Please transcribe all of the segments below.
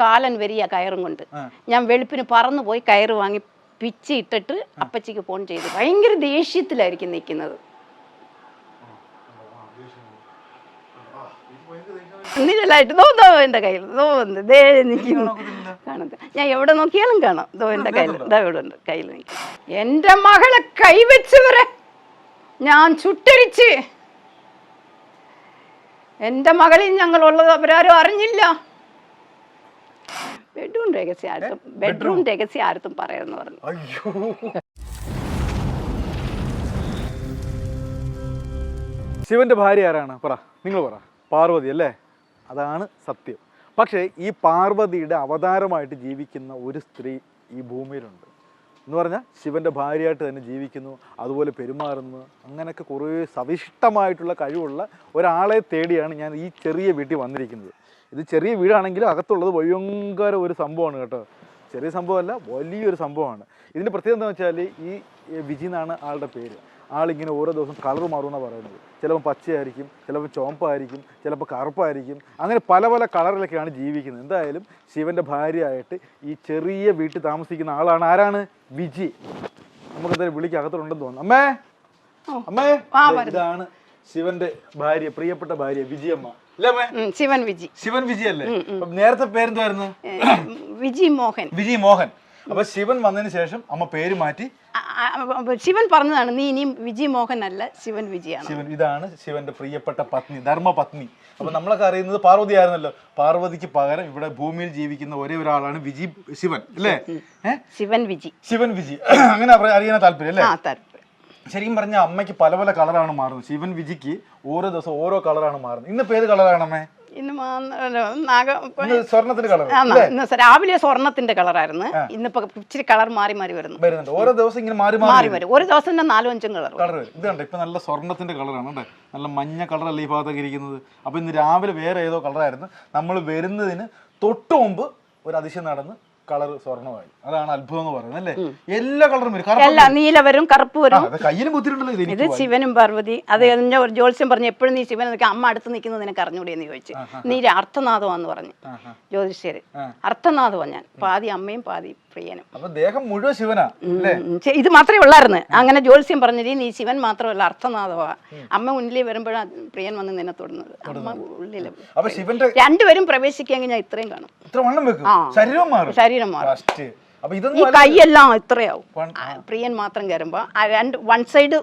കാലൻ വരിക കയറും കൊണ്ട്. ഞാൻ വെളുപ്പിന് പറന്നു പോയി കയറ് വാങ്ങി പിച്ചി ഇട്ടിട്ട് അപ്പച്ചിക്ക് ഫോൺ ചെയ്തു. ഭയങ്കര ദേഷ്യത്തിലായിരിക്കും നിൽക്കുന്നത് നിഴലായിട്ട് ദോ ദോ എന്റെ കയ്യിൽ ദോ ഉണ്ട് ദേ നിൽക്കുന്നു. കാണുന്നത്. ഞാൻ എവിടെ നോക്കിയാലും കാണാം. ദോ എന്റെ കയ്യിൽ ദാ ഇവിടെ ഉണ്ട് കയ്യിൽ നിൽക്കും എന്റെ മകളെ കൈവച്ചവരെ ഞാൻ ചുട്ടരിച്ച്. എന്റെ മകളിൽ ഞങ്ങളുള്ളത് അവരാരും അറിഞ്ഞില്ല. ബെഡ്റൂം രഹസ്യം ആർത്തും ബെഡ്റൂം രഹസ്യം ആർത്തും പറയാന്ന് പറഞ്ഞു. അയ്യോ. ശിവന്റെ ഭാര്യ ആരാണ്? പറ നിങ്ങൾ പറ. പാർവതി അല്ലേ? അതാണ് സത്യം. പക്ഷേ ഈ പാർവതിയുടെ അവതാരമായിട്ട് ജീവിക്കുന്ന ഒരു സ്ത്രീ ഈ ഭൂമിയിലുണ്ട്. എന്ന് പറഞ്ഞാൽ ശിവന്റെ ഭാര്യയായിട്ട് തന്നെ ജീവിക്കുന്നു അതുപോലെ പെരുമാറുന്നു. അങ്ങനെയൊക്കെ കുറേ സവിഷ്ടമായിട്ടുള്ള കഴിവുള്ള ഒരാളെ തേടിയാണ് ഞാൻ ഈ ചെറിയ വീട്ടിൽ വന്നിരിക്കുന്നത്. ഇത് ചെറിയ വീടാണെങ്കിലും അകത്തുള്ളത് ഭയങ്കര ഒരു സംഭവമാണ് കേട്ടോ. ചെറിയ സംഭവമല്ല വലിയൊരു സംഭവമാണ്. ഇതിന്റെ പ്രത്യേകത എന്താ വെച്ചാൽ ഈ വിജി എന്നാണ് ആളുടെ പേര്. ആളിങ്ങനെ ഓരോ ദിവസം കളർ മാറുമെന്നാണ് പറയുന്നത്. ചിലപ്പോൾ പച്ചയായിരിക്കും ചിലപ്പോൾ ചുവപ്പായിരിക്കും ചിലപ്പോൾ കറുപ്പായിരിക്കും. അങ്ങനെ പല പല കളറിലൊക്കെയാണ് ജീവിക്കുന്നത്. എന്തായാലും ശിവന്റെ ഭാര്യയായിട്ട് ഈ ചെറിയ വീട്ടിൽ താമസിക്കുന്ന ആളാണ് ആരാണ്? വിജി. നമുക്ക് എന്തായാലും തോന്നുന്നു. അമ്മേ! അമ്മേ! ഇതാണ് ശിവന്റെ ഭാര്യ പ്രിയപ്പെട്ട ഭാര്യ വിജിയമ്മ. ശിവൻ വിജി. ശിവൻ വിജി അല്ലേ? നേരത്തെ പേരെന്തായിരുന്നു വിജി മോഹൻ. വിജി മോഹൻ. അപ്പൊ ശിവൻ വന്നതിന് ശേഷം അമ്മ പേര് മാറ്റി ശിവൻ പറഞ്ഞതാണ് നീ ഇനിയും വിജി മോഹൻ അല്ല ശിവൻ വിജിയാണ്. ശിവൻ ഇതാണ് ശിവന്റെ പ്രിയപ്പെട്ട പത്നി ധർമ്മ പത്നി. അപ്പൊ നമ്മളൊക്കെ അറിയുന്നത് പാർവതി ആയിരുന്നല്ലോ. പാർവതിക്ക് പകരം ഇവിടെ ഭൂമിയിൽ ജീവിക്കുന്ന ഒരേ ഒരാളാണ് വിജി ശിവൻ അല്ലേ? ശിവൻ വിജി. ശിവൻ വിജി. അങ്ങനെ അറി- അറിയാൻ താല്പര്യം അല്ലേ? ശരിക്കും പറഞ്ഞ അമ്മയ്ക്ക് പല പല കളറാണ് മാറുന്നത്. ശിവൻ വിജിക്ക് ഓരോ ദിവസം ഓരോ കളറാണ് മാറുന്നത്. ഇന്ന് പേര് കളറാണ് അമ്മേ? ഇന്ന് മാ- അല്ല, നാഗ ഇന്ന് സ്വർണത്തിന്റെ കളർ ആ, ന- ഇന്ന് സ- രാവിലെ സ്വർണത്തിന്റെ കളറായിരുന്നു. ഇന്നിപ്പോ ഇച്ചിരി കളർ മാറി മാറി വരുന്നു. വരുന്നുണ്ട്. ഓരോ ദിവസം ഇങ്ങനെ മാറി മാറി മാറി വരും. ഒരു ദിവസം തന്നെ നാലും അഞ്ചും കളർ കളർ വരും. ഇത് കണ്ടോ? ഇപ്പൊ നല്ല സ്വർണത്തിന്റെ കളറാണ് നല്ല മഞ്ഞ കളറല്ലേ ഈ ഭാഗത്തൊക്കെ ഇരിക്കുന്നത്? അപ്പൊ ഇന്ന് രാവിലെ വേറെ ഏതോ കളറായിരുന്നു. നമ്മൾ വരുന്നതിന് തൊട്ട് മുമ്പ് ഒരു അതിശയം നടന്ന് കളർ സ്വർണമായി. അതാണ് അത്ഭുതം എന്ന് പറയുന്നത് അല്ലേ? എല്ലാ കളറും വരും. എല്ലാം നീല വരും കറുപ്പ് വരും. കയ്യിലും കുത്തിയിട്ടുണ്ടല്ലോ ഇത് ശിവനും പാർവതി. അത് ജ്യോത്സ്യം ഒരു പറഞ്ഞു എപ്പോഴും നീ ശിവൻ നിൽക്കുക അമ്മ അടുത്ത് നിൽക്കുന്നത് നിനക്ക് അറിഞ്ഞൂടെ? എന്ന് ചോദിച്ചു. നീ അർത്ഥനാഥമാന്ന് പറഞ്ഞു ജ്യോതിഷ്യര്. ജ്യോതിഷര് അർത്ഥനാഥമാ ഞാൻ. പാതി അമ്മയും പാതി പ്രിയനും. ദേഹം മുഴുവൻ ശിവനാ ഇത് മാത്രമേ ഉള്ളായിരുന്നു. അങ്ങനെ ജ്യോത്സ്യം പറഞ്ഞത് നീ ശിവൻ മാത്രമല്ല അർത്ഥനാഥമാ. അമ്മ മുന്നിൽ വരുമ്പോഴാണ് പ്രിയൻ വന്ന് നിന്നെ തൊടുന്നത്. അമ്മ ഉള്ളിൽ രണ്ടുപേരും പ്രവേശിക്കാൻ ഞാൻ ഇത്രയും കാണും. ശരീരം മാറും. ശരീരം മാറും ഈ കൈയെല്ലാം ഇത്രയാവും. പ്രിയൻ മാത്രം കയറുമ്പോ രണ്ട് വൺ സൈഡ്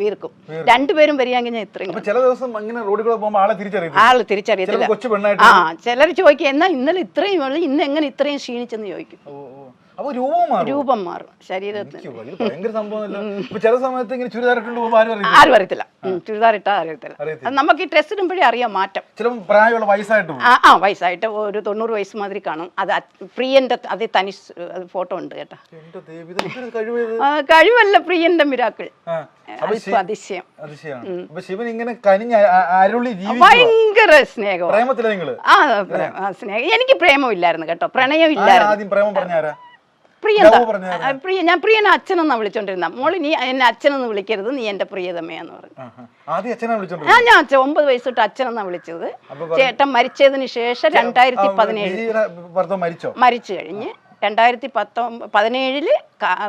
വീർക്കും. രണ്ടുപേരും വരികയാണെങ്കിൽ ഞാൻ ഇത്രയും ചില ദിവസം ഇങ്ങനെ റോഡിൽ കൂടെ പോകുമ്പോൾ ആളെ തിരിച്ചറിയും ആൾ തിരിച്ചറിയത്തില്ല. ആ ചിലർ ചോദിക്കും എന്നാ ഇന്നലെ ഇത്രയും ഇന്ന് എങ്ങനെ ഇത്രയും ക്ഷീണിച്ചെന്ന് ചോദിക്കും. അപ്പൊ രൂപവും മാറും രൂപം മാറും. ശരീരത്തിന് ഭയങ്കര സംഭവമല്ലോ ചില സമയത്ത് ഇങ്ങനെ ചുരിദാർ ഇട്ടുകൊണ്ട് ആരും അറിയത്തില്ല. ചുരിദാർ ഇട്ടാ അറിയത്തില്ല. നമുക്ക് ഈ ഡ്രസ് ഇടുമ്പോഴേ അറിയാം മാറ്റം. ചില പ്രായമുള്ള വയസ്സായിട്ട് ആ വയസ്സായിട്ട് ഒരു തൊണ്ണൂറ് വയസ്സ് മാതിരി കാണും. അത് പ്രിയന്റെ അതേ തനി ഫോട്ടോ ഉണ്ട് കേട്ടോ. കഴിവല്ല പ്രിയന്റെ മിരാക്കൾ. അതിശയം. ശിവൻ ഇങ്ങനെ കനിഞ്ഞ ഭയങ്കര സ്നേഹം ആ സ്നേഹം. എനിക്ക് പ്രേമം ഇല്ലായിരുന്നു കേട്ടോ പ്രണയം ഇല്ലായിരുന്നു പ്രേമം പ്രിയ ഞാൻ പ്രിയനെ അച്ഛനെന്നാ വിളിച്ചോണ്ടിരുന്ന. മോൾ നീ എന്നെ അച്ഛനെന്ന് വിളിക്കരുത് നീ എന്റെ പ്രിയതമയാന്ന് പറഞ്ഞു. ആ ഞാൻ അച്ഛൻ ഒമ്പത് വയസ്സ് തൊട്ട് അച്ഛനെന്നാ വിളിച്ചത്. ചേട്ടൻ മരിച്ചതിന് ശേഷം രണ്ടായിരത്തി പതിനേഴ് മരിച്ചോ? മരിച്ചു കഴിഞ്ഞ് രണ്ടായിരത്തി പത്തൊമ്പ പതിനേഴിൽ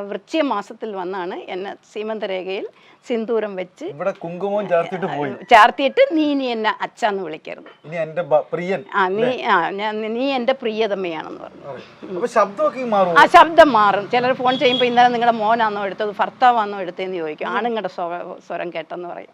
വൃശ്ചിക മാസത്തിൽ വന്നാണ് എന്നെ സീമന്തരേഖയിൽ സിന്ദൂരം വെച്ച് ഇവിടെ കുങ്കുമവും ചേർത്തിട്ട് പോയി. ചാർത്തിയിട്ട് നീ നീ എന്നെ അച്ഛന്ന് വിളിക്കരുത്. ഇനി എന്റെ പ്രിയൻ ആ നീ ആ ഞാൻ നീ എന്റെ പ്രിയതമ്മയാണെന്ന് പറഞ്ഞു. ശബ്ദമൊക്കെ മാറും ആ ശബ്ദം മാറും. ചിലർ ഫോൺ ചെയ്യുമ്പോൾ ഇന്നലെ നിങ്ങളുടെ മോനാണോ എടുത്തത് ഭർത്താവാണോ എടുത്തതെന്ന് ചോദിക്കും. ആണുങ്ങളുടെ സ്വ- സ്വരം കേട്ടെന്ന് പറയും.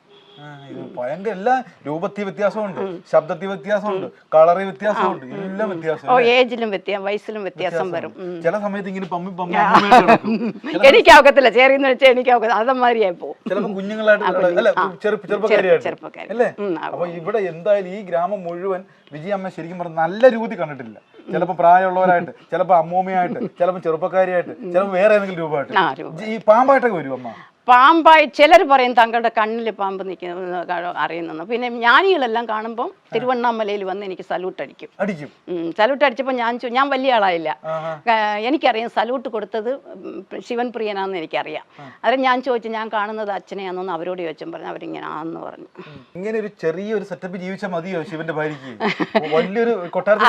ഭയങ്കര എല്ലാ രൂപത്തിൽ വ്യത്യാസമുണ്ട്. ശബ്ദത്തിൽ വ്യത്യാസമുണ്ട്. കളറിൽ വ്യത്യാസമുണ്ട്. എല്ലാം വ്യത്യാസം ഓ ഏജിലും വ്യത്യാസം വയസ്സിലും വ്യത്യാസം വരും. ചില സമയത്ത് ഇങ്ങനെ പമ്മി പമ്മി. എനിക്കാവത്തില്ല ചേറിയെന്ന് വെച്ചാൽ എനിക്കാവത്തില്ല അതമാതിരിയായി പോകും ചിലപ്പോ കുഞ്ഞുങ്ങളായിട്ട് അല്ല ചെറുപ്പ ചെറുപ്പക്കാരിയായിട്ട്. ചെറുപ്പക്കാരി. അല്ലേ? അപ്പൊ ഇവിടെ എന്തായാലും ഈ ഗ്രാമം മുഴുവൻ വിജയമ്മ ശരിക്കും പറഞ്ഞ നല്ല രൂപത്തിൽ കണ്ടിട്ടില്ല. ചിലപ്പോ പ്രായമുള്ളവരായിട്ട് ചിലപ്പോ അമ്മൂമ്മയായിട്ട് ചിലപ്പോ ചെറുപ്പക്കാരിയായിട്ട് ചിലപ്പോ വേറെ ഏതെങ്കിലും രൂപമായിട്ട്. ഈ പാമ്പായിട്ടൊക്കെ വരും അമ്മ. പാമ്പായി ചിലർ പറയും തങ്ങളുടെ കണ്ണിൽ പാമ്പ് നിൽക്കുന്ന അറിയുന്നെന്ന്. പിന്നെ ജ്ഞാനികളെല്ലാം കാണുമ്പം തിരുവണ്ണാമലയിൽ വന്ന് എനിക്ക് സല്യൂട്ട് അടിക്കും. സല്യൂട്ട് അടിച്ചപ്പോൾ ഞാൻ ഞാൻ വലിയ ആളായില്ല. എനിക്കറിയാം സല്യൂട്ട് കൊടുത്തത് ശിവൻ പ്രിയനാന്ന് എനിക്കറിയാം. അന്നേരം ഞാൻ ചോദിച്ചു ഞാൻ കാണുന്നത് അച്ഛനെയാണെന്ന് അവരോട് ചോദിച്ചും പറഞ്ഞു അവരിങ്ങനെ ആന്ന് പറഞ്ഞു. ഇങ്ങനെ ഒരു ചെറിയൊരു സെറ്റപ്പ് ജീവിച്ചാൽ മതിയോ ശിവന്റെ ഭാര്യയ്ക്ക് വലിയൊരു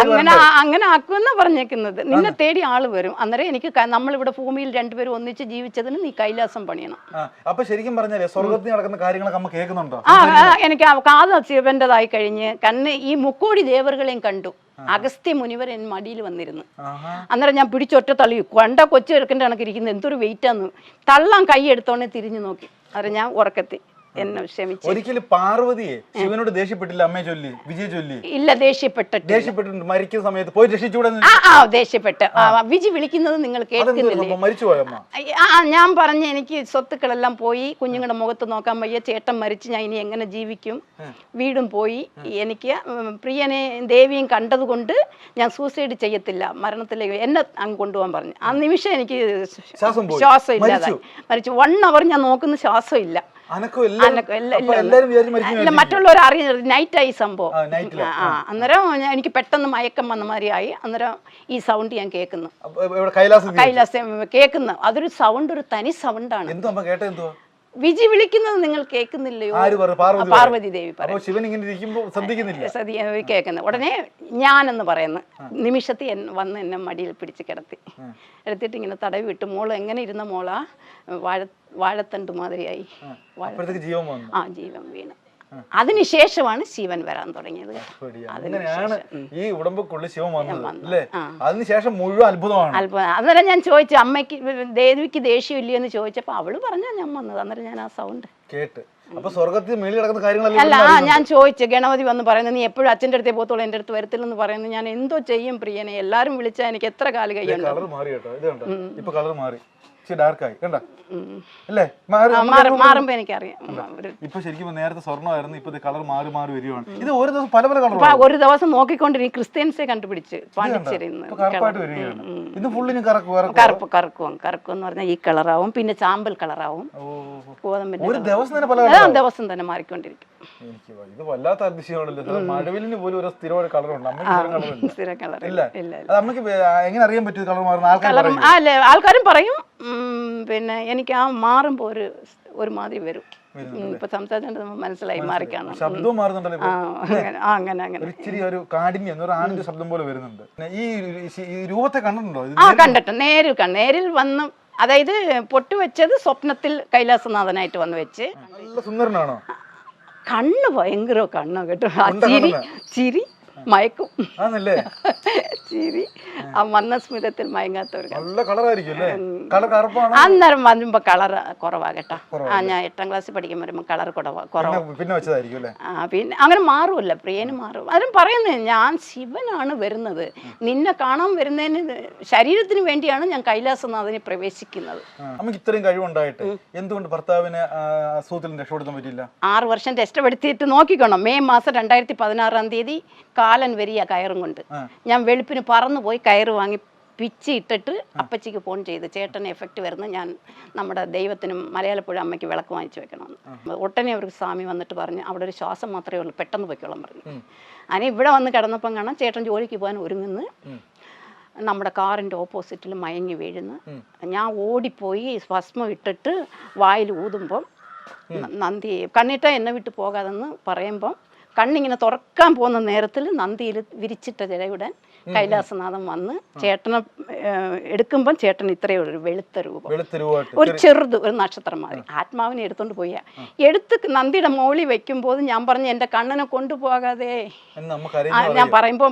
അങ്ങനെ അങ്ങനെ ആക്കുമെന്നാ പറഞ്ഞേക്കുന്നത്. നിന്നെ തേടി ആൾ വരും. അന്നേരം എനിക്ക് നമ്മളിവിടെ ഭൂമിയിൽ രണ്ടുപേരും ഒന്നിച്ച് ജീവിച്ചതിന് നീ കൈലാസം പണിയണം. അപ്പൊ ശരിക്കും പറഞ്ഞാലേ സ്വർഗത്തിൽ നടക്കുന്ന കാര്യങ്ങളൊക്കെ നമ്മൾ കേൾക്കുന്നുണ്ടോ? ആ എനിക്ക് കാത് ശിവന്റേതായി കഴിഞ്ഞ് കണ്ണ് ഈ മുക്കോടി ദേവറുകളെയും കണ്ടു. അഗസ്ത്യ മുനിവർ എൻ മടിയിൽ വന്നിരുന്നു. അന്നേരം ഞാൻ പിടിച്ചൊറ്റ തള്ളി. കൊണ്ട കൊച്ചു കിടക്കേണ്ട കണക്കിരിക്കുന്നത് എന്തൊരു വെയിറ്റാന്ന് തള്ളാൻ കൈ എടുത്തോണേ തിരിഞ്ഞു നോക്കി. അന്നേരം ഞാൻ ഉറക്കത്തി. എന്നെ ക്ഷമിച്ചു. ഒരിക്കലും പാർവതിയെ ശിവനോട് ദേഷ്യപ്പെട്ടില്ല അമ്മയെ ചൊല്ലി വിജയ ചൊല്ലി. ഇല്ല ദേഷ്യപ്പെട്ടിട്ട് ദേഷ്യപ്പെട്ടിട്ടുണ്ട് മരിക്കുന്ന സമയത്ത് പോയി രക്ഷിച്ചൂടെ ആ ആ ദേഷ്യപ്പെട്ട്. ആ, വിജി വിളിക്കുന്നത് നിങ്ങൾ കേൾക്കുന്നില്ലേ? മരിച്ചു പോയമ്മ ആ ഞാൻ പറഞ്ഞ എനിക്ക് സ്വത്തുക്കളെല്ലാം പോയി കുഞ്ഞുങ്ങളുടെ മുഖത്ത് നോക്കാൻ വയ്യ ചേട്ടൻ മരിച്ചു ഞാൻ ഇനി എങ്ങനെ ജീവിക്കും? വീടും പോയി. എനിക്ക് ഉം, പ്രിയനെ ദേവിയും കണ്ടതുകൊണ്ട് ഞാൻ സൂസൈഡ് ചെയ്യത്തില്ല മരണത്തിലേക്ക് എന്നെ അങ്ങ് കൊണ്ടുപോകാൻ പറഞ്ഞു. ആ നിമിഷം എനിക്ക് ശ്വാസം പോയി. ശ്വാസം ഇല്ലാതായി. മരിച്ചു. വൺ അവർ ഞാൻ നോക്കുന്ന ശ്വാസം ഇല്ല. ഇല്ല മറ്റുള്ളവർ അറിയുന്നത് നൈറ്റായി സംഭവം. ആ, അന്നേരം എനിക്ക് പെട്ടെന്ന് മയക്കം വന്ന മാതിരി ആയി അന്നേരം ഈ സൗണ്ട് ഞാൻ കേൾക്കുന്നു. കൈലാസം കേൾക്കുന്നു. അതൊരു സൗണ്ട് ഒരു തനി സൗണ്ടാണ് വിജി വിളിക്കുന്നത് നിങ്ങൾ കേൾക്കുന്നില്ലയോ? പാർവതി ദേവി അപ്പൊ ശിവൻ ഇങ്ങനെ ശ്രദ്ധിക്കുന്നില്ല. കേൾക്കുന്നത് ഉടനെ ഞാനെന്ന് പറയുന്ന. നിമിഷത്തിൽ വന്ന് എന്നെ മടിയിൽ പിടിച്ച് കിടത്തി. എടുത്തിട്ട് ഇങ്ങനെ തടവി വിട്ട്. മോൾ എങ്ങനെ ഇരുന്ന മോളാ? വാഴ വാഴത്തണ്ട് മാതിരിയായി. ആ ജീവൻ വീണ്. അതിനുശേഷമാണ് ശിവൻ വരാൻ തുടങ്ങിയത് അങ്ങനെയാണ്. ഈ ഉടമ്പക്കുള്ളിൽ ശിവൻ വന്നത്. അല്ലേ. അതിനുശേഷം മുഴുവൻ അത്ഭുതമാണ്. അത്ഭുതം അന്നേരം ഞാൻ ചോദിച്ചു അമ്മയ്ക്ക് ദേവിക്ക് ദേഷ്യം ഇല്ലയോ എന്ന് ചോദിച്ചപ്പോൾ അവൾ പറഞ്ഞാ ഞാൻ വന്നത്. അന്നേരം ഞാൻ ആ സൗണ്ട് കേട്ട്. അപ്പൊ സ്വർഗത്തിൽ മേളിൽ കിടക്കുന്ന കാര്യങ്ങളെല്ലാം അല്ല. ഞാൻ ചോദിച്ചു ഗണപതി വന്ന് പറയുന്നത് നീ എപ്പോഴും അച്ഛന്റെ അടുത്തേ പോത്തോളൂ എന്റെ അടുത്ത് വരത്തില്ലെന്ന് പറയുന്നത് ഞാൻ എന്തോ ചെയ്യും പ്രിയനെ? എല്ലാരും വിളിച്ചാൽ എനിക്ക് എത്ര കാൽ കഴിയും കളർ മാറി കേട്ടോ ഇത് കണ്ടോ? ഇപ്പൊ കളർ മാറി. ഇച്ചിരി ഡാർക്ക് ആയി. കണ്ട? അല്ലേ? എനിക്കറിയാം. ഇപ്പൊ ശരിക്കും നേരത്തെ സ്വർണമായിരുന്നു ഇപ്പൊ കളർ മാറി മാറി വരികയാണ്. ഇത് ഒരു ദിവസം പല പല കളർ ഒരു ദിവസം നോക്കിക്കൊണ്ടിരിക്കും ക്രിസ്ത്യൻസെ കണ്ടുപിടിച്ച് കറുപ്പ് കറുക്കും കറുക്കും എന്ന് പറഞ്ഞാൽ ഈ കളറാവും പിന്നെ ചാമ്പൽ കളറാവും. ഗോതമ്പിന്റെ ദിവസം തന്നെ മാറിക്കൊണ്ടിരിക്കും. ഇത് വല്ലാത്ത അതിശയമാണല്ലോ. മഴവിലിന് പോലും ഒരു സ്ഥിരമായ കളറുണ്ട്. സ്ഥിരം കളർ ഇല്ല. അമ്മയ്ക്ക് എങ്ങനെ അറിയാൻ പറ്റും കളർ മാറുന്ന ആൾക്കാരും പറയും. പിന്നെ എനിക്ക് ആ മാറുമ്പോൾ ഒരു ഒരുമാതിരി വരും. ഇപ്പൊ സംസാരിച്ചിട്ട് മനസ്സിലായി മാറിക്കാണ്? ശബ്ദവും. അങ്ങനെ അങ്ങനെ ഒരു ഇച്ചിരി ഒരു കാഠിന്യം ഒരു ആണിന്റെ ശബ്ദം പോലെ വരുന്നുണ്ട്. ഈ രൂപത്തെ കണ്ടിട്ടുണ്ടോ? ആ കണ്ടിട്ട് നേരിൽ നേരിൽ വന്ന് അതായത് പൊട്ട് വെച്ചത് സ്വപ്നത്തിൽ കൈലാസനാഥനായിട്ട് വന്ന് വെച്ച്. നല്ല സുന്ദരനാണോ? കണ്ണ് ഭയങ്കര കണ്ണോ കേട്ടോ. ചിരി ചിരി. മയക്കും. ചിരി. ആ മന്ന സ്മിതത്തിൽ കറുപ്പാണ്? അന്നേരം വരുമ്പോ കളർ കുറവാ കേട്ടോ. ആ ഞാൻ എട്ടാം ക്ലാസ്സിൽ പഠിക്കാൻ വരുമ്പോൾ കളർ കുറവാ ആ പിന്നെ അങ്ങനെ മാറുമല്ല പ്രിയന് മാറും. അതിനും പറയുന്നത് ഞാൻ ശിവനാണ് വരുന്നത്. നിന്നെ കാണാൻ വരുന്നതിന് ശരീരത്തിന് വേണ്ടിയാണ് ഞാൻ കൈലാസനാഥനെ പ്രവേശിക്കുന്നത്. അമ്മയ്ക്ക് ഇത്രയും കഴിവുണ്ടായിട്ട് എന്തുകൊണ്ട് ഭർത്താവിനെ അസുഖത്തിൽ രക്ഷപ്പെടുത്താൻ പറ്റില്ല ആറ് വർഷം ടെസ്റ്റ് എടുത്തിട്ട് നോക്കിക്കോണം. മെയ് മാസം രണ്ടായിരത്തി പതിനാറാം തീയതി കാലൻ വരിക കയറും കൊണ്ട് ഞാൻ വെളുപ്പിന് പറന്നു പോയി കയറ് വാങ്ങി പിച്ചി ഇട്ടിട്ട് അപ്പച്ചിക്ക് ഫോൺ ചെയ്ത്. ചേട്ടന് എഫക്റ്റ് വരുന്ന ഞാൻ നമ്മുടെ ദൈവത്തിനും മലയാളപ്പുഴ അമ്മയ്ക്ക് വിളക്ക് വാങ്ങിച്ചു വെക്കണമെന്ന്. ഒട്ടനെ അവർക്ക് സ്വാമി വന്നിട്ട് പറഞ്ഞു അവിടെ ഒരു ശ്വാസം മാത്രമേ ഉള്ളൂ പെട്ടെന്ന് പൊയ്ക്കോളാൻ പറഞ്ഞു. അങ്ങനെ ഇവിടെ വന്ന് കിടന്നപ്പം കാണാം ചേട്ടൻ ജോലിക്ക് പോകാൻ ഒരുങ്ങുന്നു. നമ്മുടെ കാറിന്റെ ഓപ്പോസിറ്റിൽ മയങ്ങി വീഴുന്നു. ഞാൻ ഓടിപ്പോയി ഭസ്മം ഇട്ടിട്ട് വായിൽ ഊതുമ്പം നന്ദി. കണ്ണിട്ട എന്നെ വിട്ട് പോകാതെന്ന് പറയുമ്പം കണ്ണിങ്ങനെ തുറക്കാൻ പോകുന്ന നേരത്തിൽ നന്ദിയിൽ വിരിച്ചിട്ട ജലയുടൻ കൈലാസനാഥൻ വന്ന് ചേട്ടനെ എടുക്കുമ്പോൾ എടുക്കുമ്പം ചേട്ടൻ ഇത്രയേ ഒരു വെളുത്ത രൂപം. ഒരു ചെറുത് ഒരു നക്ഷത്രം മാറി ആത്മാവിനെ എടുത്തോണ്ട് പോയ. എടുത്ത് നന്ദിയുടെ മോളി വെക്കുമ്പോൾ ഞാൻ പറഞ്ഞു എന്റെ കണ്ണനെ കൊണ്ടുപോകാതെ. ഞാൻ പറയുമ്പോൾ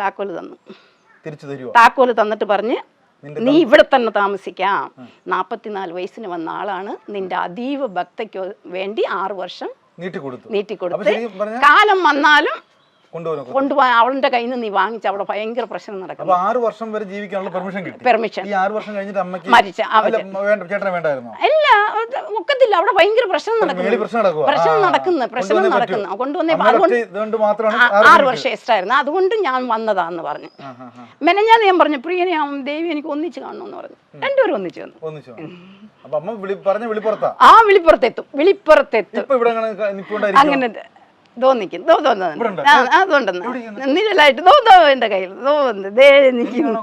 താക്കോൽ തന്നു. താക്കോൽ തന്നിട്ട് പറഞ്ഞ് നീ ഇവിടെ തന്നെ താമസിക്കാം. നാൽപ്പത്തിനാല് വയസ്സിന് വന്ന ആളാണ്. നിന്റെ അതീവ ഭക്തയ്ക്ക് വേണ്ടി ആറു വർഷം നീട്ടി കൊടുത്തു അപ്പൊ നീട്ടിക്കൊടുത്ത് പറഞ്ഞ കാലം വന്നാലും കൊണ്ടുപോകാൻ അവളുടെ കയ്യിൽ നിന്ന് നീ വാങ്ങിച്ച് അവിടെ ഭയങ്കര പ്രശ്നം നടക്കും ആറ് വർഷം വരെ ജീവിക്കാനുള്ള പെർമിഷൻ കിട്ടി. പെർമിഷൻ ഈ ആറ് വർഷം കഴിഞ്ഞിട്ട് അമ്മയ്ക്ക് മരിച്ച ചേട്ടനെ വേണ്ടായിരുന്നു. അല്ല ഒക്കത്തില്ല അവിടെ ഭയങ്കര പ്രശ്നം നടക്കുന്നു. പ്രശ്നം നടക്കുന്നു പ്രശ്നം കൊണ്ടുവന്നേ നടക്കുന്നു. കൊണ്ടുവന്നേ ആറ് വർഷം എക്സ്ട്രാ ആയിരുന്നു. അതുകൊണ്ട് ഞാൻ വന്നതാന്ന് പറഞ്ഞു. മെനഞ്ഞാന്ന് ഞാൻ പറഞ്ഞു പ്രിയനെ ദേവി എനിക്ക് ഒന്നിച്ച് കാണണമെന്ന് പറഞ്ഞു. രണ്ടുപേരും ഒന്നിച്ച് വന്നു. ആ വിളിപ്പുറത്തെത്തും വിളിപ്പുറത്തെത്തും. അങ്ങനെ ദോ നിൽക്കും ദോ ഇവിടുണ്ടോ? അതുണ്ടെന്ന് നിഴലായിട്ട് ദോ ദോ എന്റെ കയ്യിൽ ദോ ഉണ്ട് ദേ നിൽക്കുന്നു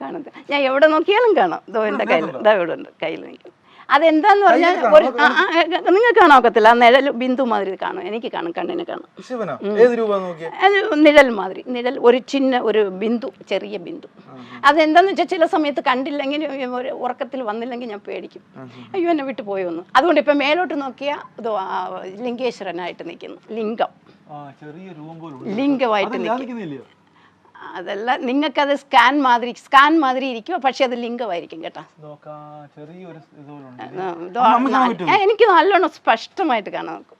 കാണുന്നത് ഞാൻ എവിടെ നോക്കിയാലും കാണാം. ദോ എന്റെ കയ്യിൽ ഇതാ ഇവിടെ ഉണ്ട് കയ്യിൽ നിൽക്കും അതെന്താന്ന് പറഞ്ഞാൽ ഒരു നിങ്ങൾക്ക് കാണാൻ ഒക്കത്തില്ല. നിഴൽ ബിന്ദു മാതിരി കാണും. എനിക്ക് കാണും കണ്ണിനെ കാണും. നിഴൽ മാതിരി. നിഴൽ ഒരു ചിന്ന ഒരു ബിന്ദു ചെറിയ ബിന്ദു. അതെന്താന്ന് വെച്ചാൽ ചില സമയത്ത് കണ്ടില്ലെങ്കിൽ ഒരു ഉറക്കത്തിൽ വന്നില്ലെങ്കിൽ ഞാൻ പേടിക്കും. അയ്യോ എന്നെ വിട്ടു പോയി വന്നു അതുകൊണ്ട് ഇപ്പൊ മേലോട്ട് നോക്കിയാൽ ഇത് ലിംഗേശ്വരനായിട്ട് നിൽക്കുന്നു. ലിംഗം. ലിംഗമായിട്ട് നിൽക്കും ധ്യാനിക്കുന്നില്ലയോ അതല്ല നിങ്ങൾക്കത് സ്കാൻ മാതിരി സ്കാൻ മാതിരി ഇരിക്കും പക്ഷെ അത് ലിംഗമായിരിക്കും കേട്ടോ. എനിക്ക് നല്ലോണം സ്പഷ്ടമായിട്ട് കാണാൻ നോക്കും.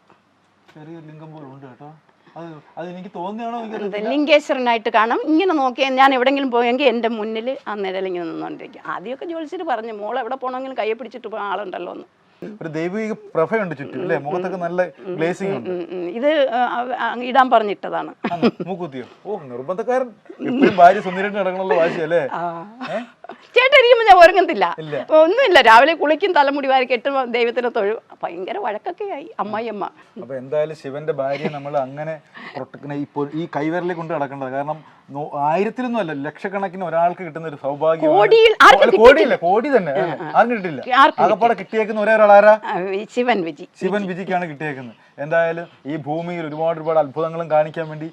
ലിംഗേശ്വരനായിട്ട് കാണാം. ഇങ്ങനെ നോക്കിയാൽ ഞാൻ എവിടെങ്കിലും പോയെങ്കിൽ എന്റെ മുന്നിൽ ആ നിഴലിങ്ങനെ നിന്നുകൊണ്ടിരിക്കും. ആദ്യമൊക്കെ ജോലിച്ചിട്ട് പറഞ്ഞു മോൾ എവിടെ പോകണമെങ്കിലും കൈ പിടിച്ചിട്ട് പോകാൻ ആളുണ്ടല്ലോ എന്ന്. ഒരു ദൈവിക പ്രഭയുണ്ട് ചുറ്റും അല്ലേ? മുഖത്തൊക്കെ നല്ല ഗ്ലേസിംഗ് ഉണ്ട്. ഇത് ഇടാൻ പറഞ്ഞിട്ടതാണ്. മൂക്കുത്തിയോ? ഓ നിർബന്ധക്കാരൻ എപ്പോഴും ഭാര്യ സുന്ദരിട്ട് നടക്കണല്ലോ വാശിയല്ലേ ഏ? ചേട്ടരിക്കുമ്പോൾ ഞാൻ ഒരുങ്ങത്തില്ല. ഇല്ല. ഒന്നുമില്ല. രാവിലെ കുളിക്കും തലമുടി വാരി കെട്ടും ദൈവത്തിന് തൊഴും. ഭയങ്കര വഴക്കൊക്കെ ആയി. അമ്മായിയമ്മ. അപ്പൊ എന്തായാലും ശിവന്റെ ഭാര്യ നമ്മൾ അങ്ങനെ ഇപ്പോൾ ഈ കൈവരലെ കൊണ്ട് നടക്കേണ്ടത്. കാരണം ആയിരത്തിലൊന്നും അല്ല ലക്ഷക്കണക്കിന് ഒരാൾക്ക് കിട്ടുന്ന ഒരു സൗഭാഗ്യം കോടിയില്ല? കോടി തന്നെ. ആരും കിട്ടില്ല ആകപ്പാടെ കിട്ടിയേക്കുന്ന ഒരേ ഒരാളാരാ? ശിവൻ വിജി. ശിവൻ വിജിക്കാണ് കിട്ടിയേക്കുന്നത്. എന്തായാലും ഈ ഭൂമിയിൽ ഒരുപാട് ഒരുപാട് അത്ഭുതങ്ങളും കാണിക്കാൻ വേണ്ടി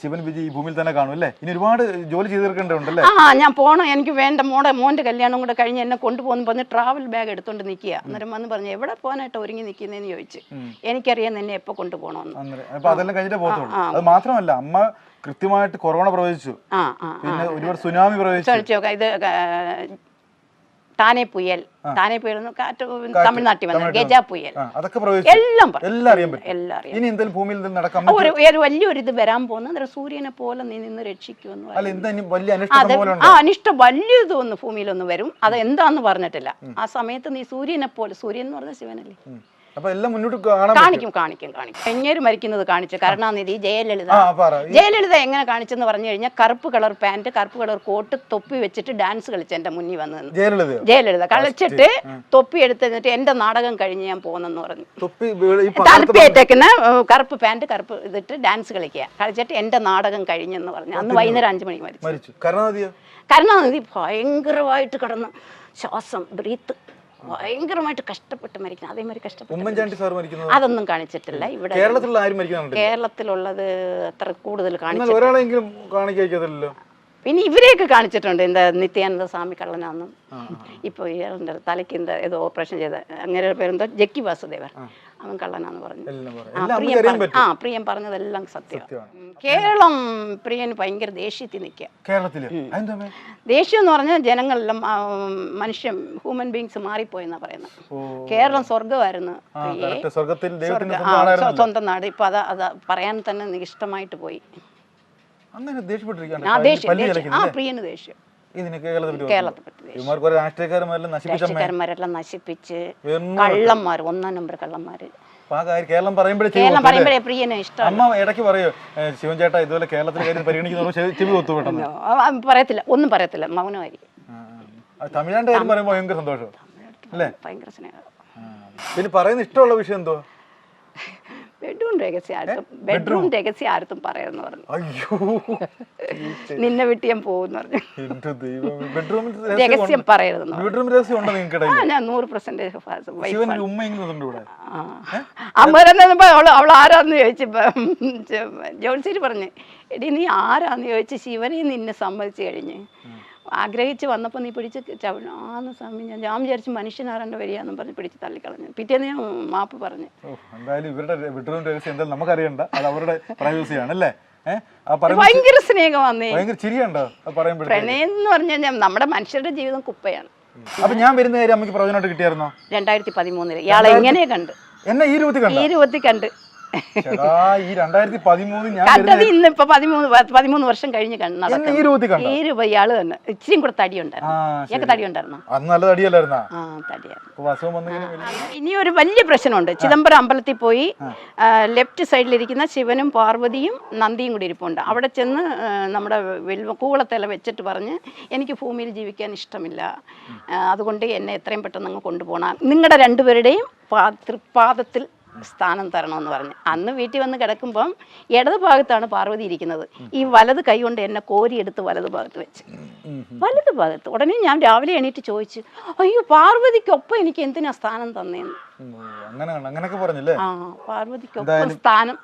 ശിവൻ വിജി ഈ ഭൂമിയിൽ തന്നെ കാണും അല്ലേ? ഇനി ഒരുപാട് ജോലി ചെയ്ത് തീർക്കേണ്ടതുണ്ടല്ലേ ആ ഞാൻ പോണം. എനിക്ക് വേണ്ട. മോടെ മോന്റെ കല്യാണം കൂടെ കഴിഞ്ഞ് എന്നെ കൊണ്ടുപോകുന്നു പറഞ്ഞ് ട്രാവൽ ബാഗ് എടുത്തോണ്ട് നിൽക്കുക അന്നേരം വന്ന് പറഞ്ഞു എവിടെ പോകാനായിട്ട് ഒരുങ്ങി നിൽക്കുന്നതെന്ന് ചോദിച്ചു. എനിക്കറിയാം എന്നെ എപ്പോ കൊണ്ടുപോകണമെന്ന് അപ്പോൾ അപ്പൊ അതെല്ലാം കഴിഞ്ഞിട്ട് പോകത്തുള്ളൂ. അത് മാത്രമല്ല അമ്മ കൃത്യമായിട്ട് കൊറോണ പ്രവചിച്ചു. പിന്നെ ഒരുപാട് സുനാമി പ്രവചിച്ചു. ഇത് താനെ പുയൽ. താനെ പുയൽ കാറ്റ് തമിഴ്നാട്ടിൽ വന്ന ഗജ പുയൽ. എല്ലാം എല്ലാം ഭൂമിയിൽ ഒരു ഒരു വലിയൊരു ഇത് വരാൻ പോകുന്ന. അന്നേരം സൂര്യനെ പോലെ നീ നിന്ന് രക്ഷിക്കുമെന്ന് അത് ആ അനിഷ്ടം വലിയ ഒന്ന് ഭൂമിയിലൊന്ന് വരും. അത് എന്താന്ന് പറഞ്ഞിട്ടില്ല ആ സമയത്ത് നീ സൂര്യനെ പോലെ സൂര്യൻ എന്ന് പറഞ്ഞ ശിവനല്ലേ. അപ്പൊ എല്ലാം മുന്നോട്ട് കാണിക്കും കാണിക്കും കാണിക്കും. എങ്ങേര് മരിക്കുന്നത് കാണിച്ചു. കരുണാനിധി ജയലളിത. ജയലളിത എങ്ങനെ കാണിച്ചെന്ന് പറഞ്ഞു കഴിഞ്ഞാൽ കറുപ്പ് കളർ പാന്റ് കറുപ്പ് കളർ കോട്ട് തൊപ്പി വെച്ചിട്ട് ഡാൻസ് കളിച്ച് എന്റെ മുന്നിൽ വന്നു നിന്ന്. ജയലളിതയോ? ജയലളിത. കളിച്ചിട്ട് തൊപ്പി എടുത്തിട്ട് എന്റെ നാടകം കഴിഞ്ഞ് ഞാൻ പോകുന്നെന്ന് പറഞ്ഞു. തൊപ്പി വീ- ഈ പ- തലപ്പേറ്റേക്കുന്ന കറുപ്പ് പാന്റ് കറുപ്പ് ഇതിട്ട് ഡാൻസ് കളിക്കുക. കളിച്ചിട്ട് എന്റെ നാടകം കഴിഞ്ഞെന്ന് പറഞ്ഞു. അന്ന് വൈകുന്നേരം അഞ്ചു മണിക്ക് മരിച്ചു. മരിച്ചു. കരുണാനിധി ഭയങ്കരമായിട്ട് കിടന്ന് ശ്വാസം ബ്രീത്ത്. ഭയങ്കരമായിട്ട് കഷ്ടപ്പെട്ട് മരിക്കണം. അതേമാതിരി കഷ്ടപ്പെട്ടു അതൊന്നും കാണിച്ചിട്ടില്ല. ഇവിടെ കേരളത്തിലുള്ളത് അത്ര കൂടുതൽ എന്നാൽ കാണിച്ചു ഒരാളെങ്കിലും പിന്നെ ഇവരെയൊക്കെ കാണിച്ചിട്ടുണ്ട്. എന്താ നിത്യാനന്ദ സ്വാമി കള്ളനാന്നും. ഇപ്പോൾ ഇയാളുടെ തലയ്ക്ക് എന്താ ഏതോ ഓപ്പറേഷൻ ചെയ്ത അങ്ങനെ പേരെന്തോ? ജക്കി വാസുദേവൻ. അവൻ കള്ളനാന്ന് പറഞ്ഞു. പ്രിയൻ ആ പ്രിയൻ പറഞ്ഞതെല്ലാം സത്യം. കേരളം പ്രിയന് ഭയങ്കര ദേഷ്യത്തിൽ നിൽക്കുക. കേരളത്തിൽ ദേഷ്യം എന്ന് പറഞ്ഞാൽ ജനങ്ങളെല്ലാം മനുഷ്യൻ ഹ്യൂമൻ ബീങ്സ് മാറിപ്പോയെന്നാ പറയുന്നത്. കേരളം സ്വർഗമായിരുന്നു സ്വന്തം നാട്. ഇപ്പൊ അതാ അത് പറയാൻ തന്നെ എനിക്ക് ഇഷ്ടമായിട്ട് പോയി. അങ്ങനെ ദേഷ്യപ്പെട്ടിരിക്കുകയാണ്. ആ പ്രിയന് ദേഷ്യം. ഇതിന് കേരളത്തെ ദേഷ്യം. ഇവന്മാർക്ക് കുറെ രാഷ്ട്രീയക്കാരന്മാരെല്ലാം നശിപ്പിച്ച് കള്ളന്മാർ ഒന്നാം നമ്പർ കള്ളന്മാര്. അപ്പൊ കേരളം പറയുമ്പോഴേ പ്രിയന് ഇഷ്ടം അമ്മ ഇടയ്ക്ക് പറയോ ശിവൻ ചേട്ടാ ഇതുപോലെ കേരളത്തിലെ കാര്യം പരിഗണിക്കുന്ന ചെവി- പെട്ടെന്ന്. പറയത്തില്ല ഒന്നും പറയത്തില്ല മൗനമായി. തമിഴ്നാട്ടിന്റെ കാര്യം പറയുമ്പോൾ ഭയങ്കര സന്തോഷം. അല്ലേ? ഭയങ്കര സ്നേഹം. പിന്നെ പറയുന്ന ഇഷ്ടമുള്ള വിഷയം എന്തോ ബെഡ്റൂം രഹസ്യം ആർത്തും ബെഡ്റൂം രഹസ്യം ആർത്തും പറയുമെന്ന് പറഞ്ഞു. അയ്യോ. നിന്നെ വിട്ട് ഞാൻ പോകുന്നു പറഞ്ഞു. ബെഡ്റൂം രഹസ്യം പറയരുതെന്ന് ബെഡ്റൂം രഹസ്യം ഉണ്ടോ നിങ്ങൾക്കിടയിൽ ആ ഞാൻ നൂറ് പെർസെന്റേജ് അമ്മരന്നപ്പോ അവൾ അവൾ ആരാന്ന് ചോദിച്ചപ്പോ ജോൺസിരി പറഞ്ഞു എടി നീ ആരാന്ന് ചോദിച്ചു ശിവനെ നിന്നെ സമ്മതിച്ചു കഴിഞ്ഞ്? ആഗ്രഹിച്ച് വന്നപ്പോൾ നീ പിടിച്ച് ചവി ആന്ന് സ്വാമി ഞാൻ ഞാൻ വിചാരിച്ച് മനുഷ്യനാരാണ്ട് വരികയെന്നും പറഞ്ഞ് പിടിച്ച് തള്ളിക്കളഞ്ഞു. പിറ്റേന്ന് ഞാൻ മാപ്പ് പറഞ്ഞു. എന്തായാലും ഇവരുടെ ബെഡ്റൂം രഹസ്യം എന്തായാലും നമുക്കറിയണ്ട. അത് അവരുടെ പ്രൈവസിയാണ് അല്ലേ? ഭയങ്കര സ്നേഹമാന്നേ പ്രണയം എന്ന് പറഞ്ഞാൽ നമ്മുടെ മനുഷ്യരുടെ ജീവിതം കുപ്പയാണ്. അപ്പൊ ഞാൻ വരുന്ന കാര്യം അമ്മയ്ക്ക് പ്രവചനമായിട്ട് കിട്ടിയായിരുന്നോ? രണ്ടായിരത്തി പതിമൂന്നിൽ. ഇയാളെ എങ്ങനെ കണ്ട്? എന്നെ ഈ രൂപത്തിൽ കണ്ടോ? ഈ രൂപത്തിൽ കണ്ട്. കണ്ടത് പതിമൂന്ന് വർഷം കഴിഞ്ഞ് കണ്ട് ഈ രൂപ ഇയാൾ തന്നെ. ഇച്ചിരി കൂടെ തടി ഉണ്ടായിരുന്നു. തടി ഉണ്ടായിരുന്നു? ഇനി ഒരു വലിയ പ്രശ്നമുണ്ട്. ചിദംബരം അമ്പലത്തിൽ പോയി ലെഫ്റ്റ് സൈഡിലിരിക്കുന്ന ശിവനും പാർവതിയും നന്ദിയും കൂടി ഇരിപ്പുണ്ട്. അവിടെ ചെന്ന് നമ്മുടെ കൂവളത്തില വെച്ചിട്ട് പറഞ്ഞ് എനിക്ക് ഭൂമിയിൽ ജീവിക്കാൻ ഇഷ്ടമില്ല. അതുകൊണ്ട് എന്നെ എത്രയും പെട്ടെന്ന് അങ്ങ് കൊണ്ടുപോകണം. നിങ്ങളുടെ രണ്ടുപേരുടെയും പാദത്തിൽ സ്ഥാനം തരണമെന്ന് പറഞ്ഞ്. അന്ന് വീട്ടിൽ വന്ന് കിടക്കുമ്പം ഇടത് ഭാഗത്താണ് പാർവതി ഇരിക്കുന്നത്. ഈ വലത് കൈ കൊണ്ട് എന്നെ കോരിയെടുത്ത് വലത് ഭാഗത്ത് വെച്ച്. വലത് ഭാഗത്ത്. ഉടനെ ഞാൻ രാവിലെ എണീറ്റ് ചോദിച്ചു അയ്യോ പാർവതിക്കൊപ്പം എനിക്ക് എന്തിനാ സ്ഥാനം തന്നേന്ന്? അങ്ങനെയൊക്കെ പറഞ്ഞല്ലേ? ആ പാർവതിക്കൊപ്പം സ്ഥാനം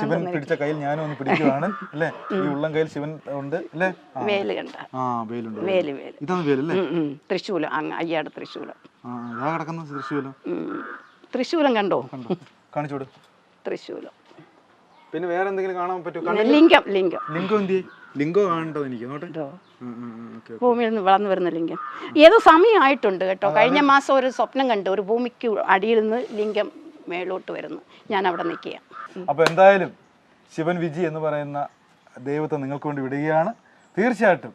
ശിവൻ പിടിച്ച കയ്യിൽ ഞാനും ഒന്ന് പിടിക്കുകയാണ് അല്ലേ? ഈ ഉള്ളം കയ്യിൽ ശിവൻ ഉണ്ട് അല്ലേ. വേൽ കണ്ട. ആ വേലുണ്ട് വേൽ. വേൽ ഇതാണ് വേലല്ലേ ഉം, ഉം. തൃശ്ശൂലം അയ്യാട് തൃശ്ശൂലം ആ കിടക്കുന്ന തൃശ്ശൂലോ. തൃശ്ശൂലം കണ്ടോ? കണ്ടോ? കാണിച്ചു കൊടു. തൃശ്ശൂലം പിന്നെ വേറെ എന്തെങ്കിലും കാണാൻ പറ്റുമോ? ലിംഗം ലിംഗം. ലിംഗം എന്ത് ലിംഗം കാണണ്ടോ എനിക്ക്? നോട്ടെ. ഭൂമിയിൽ നിന്ന് വളർന്നു വരുന്ന ലിംഗം. ഏതോ സമയമായിട്ടുണ്ട് കേട്ടോ. കഴിഞ്ഞ മാസം ഒരു സ്വപ്നം കണ്ടു. ഒരു ഭൂമിക്ക് അടിയിൽ നിന്ന് ലിംഗം മേളോട്ട് വരുന്നു. ഞാൻ അവിടെ നിൽക്കുക അപ്പൊ എന്തായാലും ശിവൻ വിജി എന്ന് പറയുന്ന ദൈവത്തെ നിങ്ങൾക്ക് വേണ്ടി വിടുകയാണ്. തീർച്ചയായിട്ടും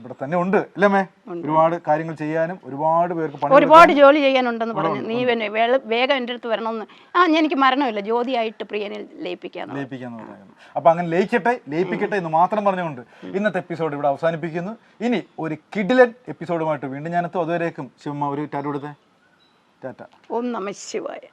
ഇവിടെ തന്നെ ഉണ്ട് അല്ലേ ഒരുപാട് കാര്യങ്ങൾ ചെയ്യാനും ഒരുപാട് പേർക്ക് പണി ഒരുപാട് ജോലി ചെയ്യാനുണ്ടെന്ന് പറഞ്ഞു. നീ പിന്നെ വേഗം എന്റെ അടുത്ത് വരണമെന്ന്. ആ എനിക്ക് മരണമില്ല. ജ്യോതിയായിട്ട് പ്രിയനെ ലയിപ്പിക്കാന്ന് ലയിപ്പിക്കാന്ന് പറയുന്നത് അപ്പൊ അങ്ങനെ ലയിക്കട്ടെ ലയിപ്പിക്കട്ടെ എന്ന് മാത്രം പറഞ്ഞുകൊണ്ട് ഇന്നത്തെ എപ്പിസോഡ് ഇവിടെ അവസാനിപ്പിക്കുന്നു. ഇനി ഒരു കിഡിലൻ എപ്പിസോഡുമായിട്ട് വീണ്ടും ഞാനെത്തും. അതുവരേക്കും ശിവമ്മ ഒരു ടാറ്റ കൊടുത്തേ. ടാറ്റ. ഓം നമ ശിവായ.